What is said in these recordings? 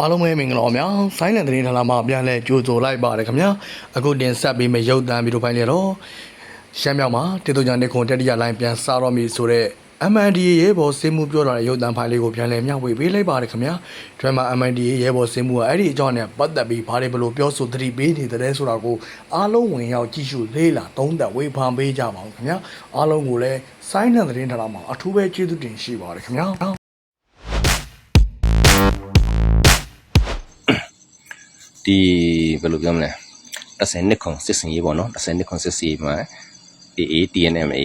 အားလုံးပဲမင်္ဂလာပါဗျာဆိုင်းလန်သတင်းဌာနမှာပြန်လဲကြိုဆိုလိုက်ပါတယ်ခင်ဗျာအခုတင်ဆက်ပေးမယ့်ရုပ်သံဗီဒီယိုဖိုင်လေးတော့ရှမ်းမြောက်မှာတေတူညာနေခွန်တတိယလိုင်းပြန်စားတော့မည်ဆိုတော့ MNDA ရဲဘော်စင်မှုပြောတာတဲ့ရုပ်သံဖိုင်လေးကိုပြန်လဲမျှဝေပေးလိုက်ပါတယ်ခင်ဗျာဒရမ MNDA ရဲဘော်စင်မှုကအဲ့ဒီအကြောင်းနဲ့ပတ်သက်ပြီးဘာတွေဘလို့ပြောဆိုသတိပေးနေတယ်ဆိုတာကိုအားလုံးဝင်ရောက်ကြည့်ရှုလေးလာသုံးသပ်ဝေဖန်ပေးကြပါဦးခင်ဗျာအားလုံးကိုလည်းဆိုင်းလန်သတင်းဌာနမှာအထူးပဲကျေးဇူးတင်ရှိပါတယ်ခင်ဗျာ ဒီဘယ်လိုပြောမလဲ30နှစ်ခွန်စစ်စင်ရေးပေါ့နော်30နှစ်ခွန်စစ်စင်ရေးမှာ AA TNMA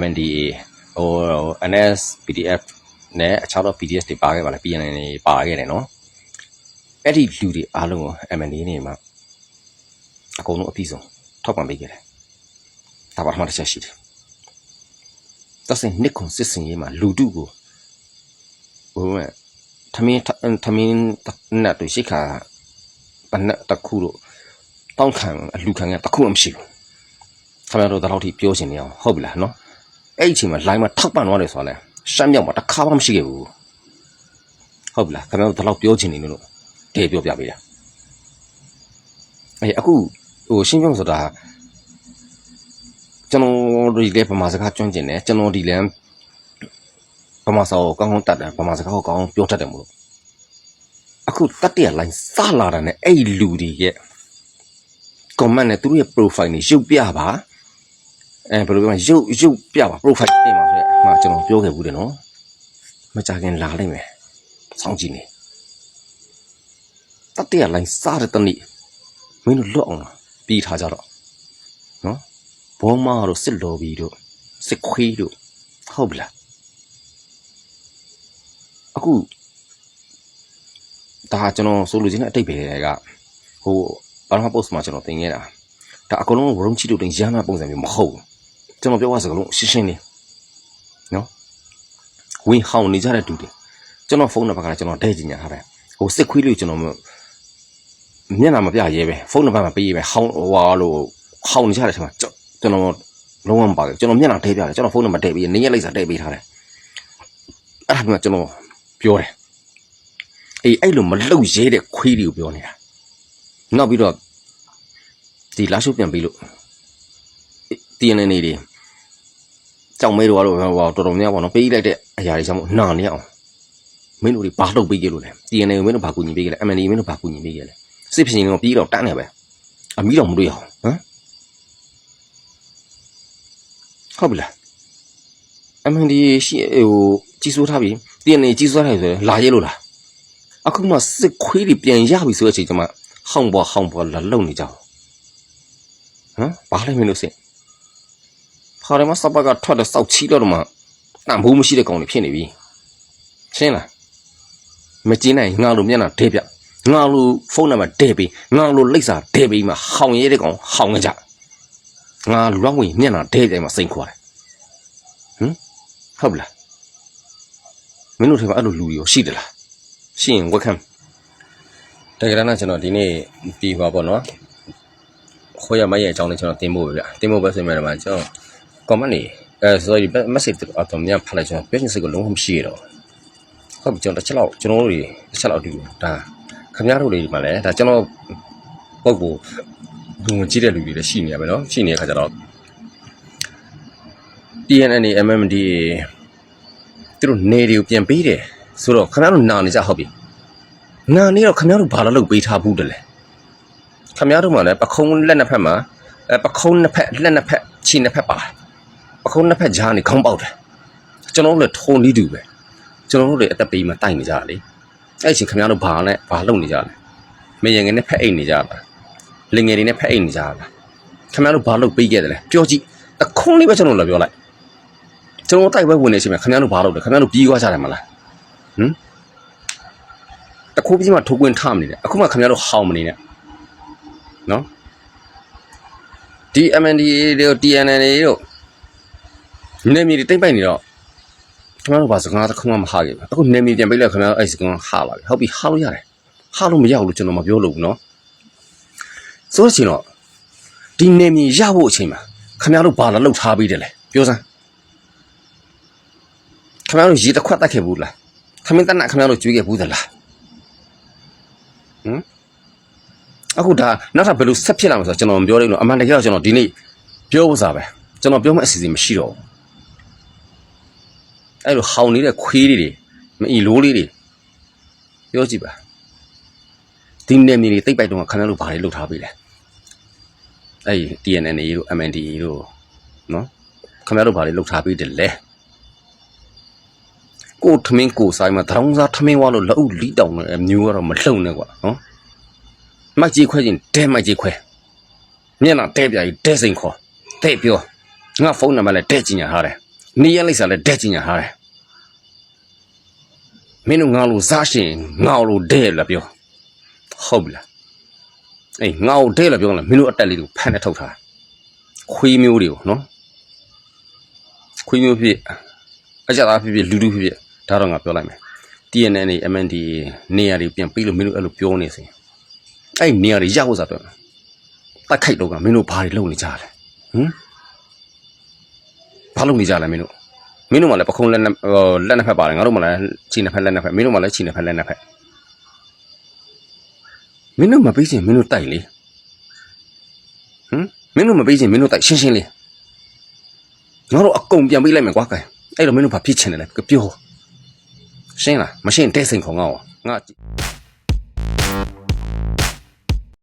MNDA ဟို NS PDF နဲ့အခြားသော PDF တွေပါခဲ့ပါလား PNN တွေပါခဲ့တယ်နော်အဲ့ဒီလူတွေအားလုံးကို MNDA နေမှာအကုန်လုံးအပြည့်စုံထောက်ပံ့ပေးခဲ့တယ်ဒါပါမှတစ်ချက်ရှိတယ်30နှစ်ခွန်စစ်စင်ရေးမှာလူတုကိုဟိုမဲ့ထမင်းထမင်းနဲ့တူရှိခါ ပနက်တစ်ခုတော့တောင်းခံအလူခံကတစ်ခုမှမရှိဘူးခင်ဗျားတို့တလောက်ထိပြောချင်နေအောင်ဟုတ်ပြီလားနော်အဲ့ဒီအချိန်မှာ line မှာထောက်ပံ့သွားတယ်ဆိုတော့လေရှမ်းမြောက်မှာတစ်ခါမှမရှိခဲ့ဘူးဟုတ်ပြီလားခင်ဗျားတို့တလောက်ပြောချင်နေလို့တကယ်ပြောပြပေးတာအဲ့အခုဟိုရှင်းပြောဆိုတာကျွန်တော်ဒီလေပမာစကားကျွမ်းကျင်တယ်ကျွန်တော်ဒီလေပမာစာကိုကောင်းကောင်းတတ်တယ်ပမာစကားကိုကောင်းကောင်းပြောတတ်တယ်မို့လို့အ ခုတတ်တရ line စလာတာနဲ့အဲ့ဒီလူတွေရဲ့ comment နဲ့သူတို့ရဲ့ profile တွေရုပ်ပြပါအဲဘယ်လိုပြောမလဲရုပ်ရုပ်ပြပါ profile တင်ပါဆိုရက်အမှကျွန်တော်ပြောခဲ့ဘူးတယ်နော်မကြခင်လာလိုက်မယ်စောင့်ကြည့်နေတတ်တရ line စတဲ့တနေ့မင်းတို့လွတ်အောင်လားပြီးထားကြတော့နော်ဘောမာတို့စစ်လော်ဘီတို့စစ်ခွေးတို့ဟုတ်ပြီလားအခု ဒါကျွန်တော်ဆိုလိုချင်တဲ့အတိတ်ပဲကဟိုဘာမှ post မှာကျွန်တော်တင်ခဲ့တာဒါအကုန်လုံးဝရုံချီတို့တင်ရမ်းတဲ့ပုံစံမျိုးမဟုတ်ဘူးကျွန်တော်ပြောရစကလုံးရှင်းရှင်းလေးနော်ဝင်ဟောင်းနေကြတဲ့တူတယ်ကျွန်တော်ဖုန်းနံပါတ်ကလည်းကျွန်တော်ဒဲ့ကြညာထားတယ်ဟိုစစ်ခွေးလို့ကျွန်တော်မျက်နှာမပြရဲပဲဖုန်းနံပါတ်မပေးရဲပဲဟောင်းဟိုဟာလို့ဟောင်းနေကြတဲ့ချိန်မှာကျွန်တော်လုံးဝမပါဘူးကျွန်တော်မျက်နှာဒဲ့ပြတယ်ကျွန်တော်ဖုန်းနံပါတ်ဒဲ့ပြီးနေရက်လိုက်စာဒဲ့ပေးထားတယ်အဲ့ဒါကကျွန်တော်ပြောတယ် အေးအဲ့လိုမလှုပ်ရဲတဲ့ခွေးတွေကိုပြောနေတာနောက်ပြီးတော့ဒီလာရှုပ်ပြန်ပြီးလို့တီယန်နေတွေကြောင်မဲတို့ကတော့ဟိုတော်တော်များပေါ့နော်ပေးလိုက်တဲ့အရာတွေကြောင့်မို့နာနေအောင်မင်းတို့တွေဘာလှုပ်ပေးကြလို့လဲတီယန်နေကိုမင်းတို့ဘာကူညီပေးကြလဲအမန်ဒီမင်းတို့ဘာကူညီပေးကြလဲစစ်ဖြစ်ရင်တော့ပြီးတော့တန်းနေပဲအမီးတော့မတွေ့အောင်ဟမ်ဟုတ်ပြီလားအမန်ဒီရှိဟိုကြီးစိုးထားပြီတီယန်နေကြီးစိုးထားတယ်ဆိုရင်လာရဲလို့လား အခုမှစစ်ခွေးတွေပြန်ရပြီဆိုတဲ့အချိန်ကျမှဟောင်းပေါ်ဟောင်းပေါ်လာလုံနေကြအောင်ဟမ်ဘာလဲမင်းလို့စင်ဖာရမစပကထွက်တဲ့စောက်ချီတော့မှတန်ဘူးမရှိတဲ့ကောင်တွေဖြစ်နေပြီရှင်းလားမကျင်းနိုင်ငါလိုမျက်နှာဒဲပြငါလိုဖုန်းနံပါတ်ဒဲပေးငါလိုလိပ်စာဒဲပေးမှဟောင်းရဲတဲ့ကောင်ဟောင်းကြငါလွမ်းဝင်မျက်နှာဒဲတယ်မှစိန်ခွာတယ်ဟမ်ဟုတ်ပြီလားမင်းတို့ထဲမှာအဲ့လိုလူတွေရောရှိတယ်လား ရှိရင် welcome တကယ်တော့ကျွန်တော်ဒီနေ့ပြီးပါပေါ့နော်ခေါ်ရမရဲ့အကြောင်းလေးကျွန်တော်တင်ဖို့ပဲဗျတင်ဖို့ပဲဆိုရင်လည်းကျွန်တော် comment နေအဲ sorry message တော့အတော်များဖတ်လိုက်ကျွန်တော်ပြောချင်စိတ်ကလုံးဝမရှိရတော့ဟုတ်ပြီကျွန်တော်တစ်ချက်လောက်ကျွန်တော်တို့တွေတစ်ချက်လောက်ဒီဒါခင်ဗျားတို့တွေဒီမှာလည်းဒါကျွန်တော်ပုတ်ကိုလူငကြည့်တဲ့လူတွေလည်းရှိနေရပဲနော်ရှိနေတဲ့ခါကျတော့ TNN MMDA သူတို့နေတွေကိုပြန်ပေးတယ် ဆိုတော့ခင်ဗျားတို့နာနေကြဟုတ်ပြီနာနေတော့ခင်ဗျားတို့ဘာလို့လုပ်ပေးထားဘူးတလဲခင်ဗျားတို့မှလည်းပခုံးလက်နှစ်ဖက်မှာအဲပခုံးနှစ်ဖက်လက်နှစ်ဖက်ခြေနှစ်ဖက်ပါပခုံးနှစ်ဖက်ကြားနေခေါင်းပေါက်တယ်ကျွန်တော်တို့လည်းထုံနေတူပဲကျွန်တော်တို့လည်းအသက်ပေးမှတိုက်နေကြတာလေအဲ့ချိန်ခင်ဗျားတို့ဘာနဲ့ဘာလုပ်နေကြလဲမင်းရငယ်နဲ့ဖက်အိတ်နေကြတာလင်ငယ်တွေနဲ့ဖက်အိတ်နေကြတာခင်ဗျားတို့ဘာလုပ်ပေးခဲ့တယ်လဲပြောကြည့်တခုံးလေးပဲကျွန်တော်လည်းပြောလိုက်ကျွန်တော်တိုက်ပွဲဝင်နေချိန်မှာခင်ဗျားတို့ဘာလုပ်လဲခင်ဗျားတို့ပြီးသွားကြတယ်မလား ဟမ်တခုပြီးမှထိုးကွင်းထမနေတယ်အခုမှခင်ဗျားတို့ဟောင်းမနေနဲ့နော်ဒီ MNDA တို့ TNN တို့နေမီတွေတိတ်ပိုက်နေတော့ခင်ဗျားတို့ဘာစကားတစ်ခုမှမဟာခဲ့ဘူးအခုနေမီပြန်ပိတ်လိုက်ခင်ဗျားတို့အဲ့စကားဟာလာပြီဟုတ်ပြီဟာလို့ရတယ်ဟာလို့မရဘူးလို့ကျွန်တော်မပြောလို့ဘူးနော်ဆိုတော့ချင်းတော့ဒီနေမီရဖို့အချိန်မှာခင်ဗျားတို့ဘာလာလှုပ်ထားပြီးတယ်လဲပြောစမ်းခင်ဗျားတို့ရေတစ်ခွက်တက်ခဲ့ဘူးလားခ မင်းတနခမရတို့ကျွေးခဲ့ဘူးသလားဟအခုဒါနောက်ထပ်ဘယ်လိုဆက်ဖြစ်လာမလဲဆိုတော့ကျွန်တော်မပြောနိုင်ဘူးအမှန်တကယ်တော့ကျွန်တော်ဒီနေ့ပြောဖို့စားပဲကျွန်တော်ပြောမယ့်အစီအစဉ်မရှိတော့ဘူးအဲ့လိုဟောင်းနေတဲ့ခွေးလေးတွေမအီလိုးလေးတွေပြောကြည့်ပါဒီနေမြေတွေတိတ်ပိုက်တော့ခဏလို့ဘာတွေလုပ်ထားပြီလဲအဲ့ဒီ TNN တို့ MNDA တို့နော်ခင်ဗျားတို့ဘာတွေလုပ်ထားပြီတယ်လဲ ကိုထမင်းကိုဆိုင်မှာတရောင်းစားထမင်းဝါလို့လက်ဥလီတောင်နေမျိုးကတော့မလုံနဲ့ကွာနော်မိုက်ကြီးခွဲခြင်းတဲမိုက်ကြီးခွဲမျက်နှာတဲပြကြီးတဲစိန်ခေါ်တဲ့ပြောငါဖုန်းနံပါတ်လည်းတဲကြည့်ညာထားတယ်နေရလိမ့်စာလည်းတဲကြည့်ညာထားတယ်မင်းတို့ငါလို့စားရှင်ငါလို့တဲလားပြောဟုတ်ပြီလားအေးငါ့ကိုတဲလားပြောလားမင်းတို့အတက်လေးကိုဖန်နဲ့ထုတ်ထားခွေးမျိုးတွေကိုနော်ခွေးမျိုးဖြစ်အကြသားဖြစ်ဖြစ်လူလူဖြစ်ဖြစ် ဒါတော့ငါပြောလိုက်မယ် TNN နဲ့ MND နေရာတွေပြန်ပြီးလို့မင်းတို့အဲ့လိုပြောနေစင်အဲ့နေရာတွေရောက်စားတော့တိုက်ခိုက်တော့ကမင်းတို့ဘာတွေလုပ်နေကြလဲဟမ်ဘာလုပ်နေကြလဲမင်းတို့မင်းတို့မှလည်းပခုံးလက်နှစ်ဟိုလက်နှစ်ဖက်ပါတယ်ငါတို့မှလည်းခြေနှစ်ဖက်လက်နှစ်ဖက်မင်းတို့မှလည်းခြေနှစ်ဖက်လက်နှစ်ဖက်မင်းတို့မပေးချင်မင်းတို့တိုက်လေဟမ်မင်းတို့မပေးချင်မင်းတို့တိုက်ရှင်းရှင်းလေးငါတို့အကုန်ပြန်ပေးလိုက်မယ်ကွာကဲအဲ့တော့မင်းတို့ဘာဖြစ်ချင်တယ်လဲပြော ရှင်းလားမရှင်းတဲ့စိန်ခေါ်ငါ့ကိုငါ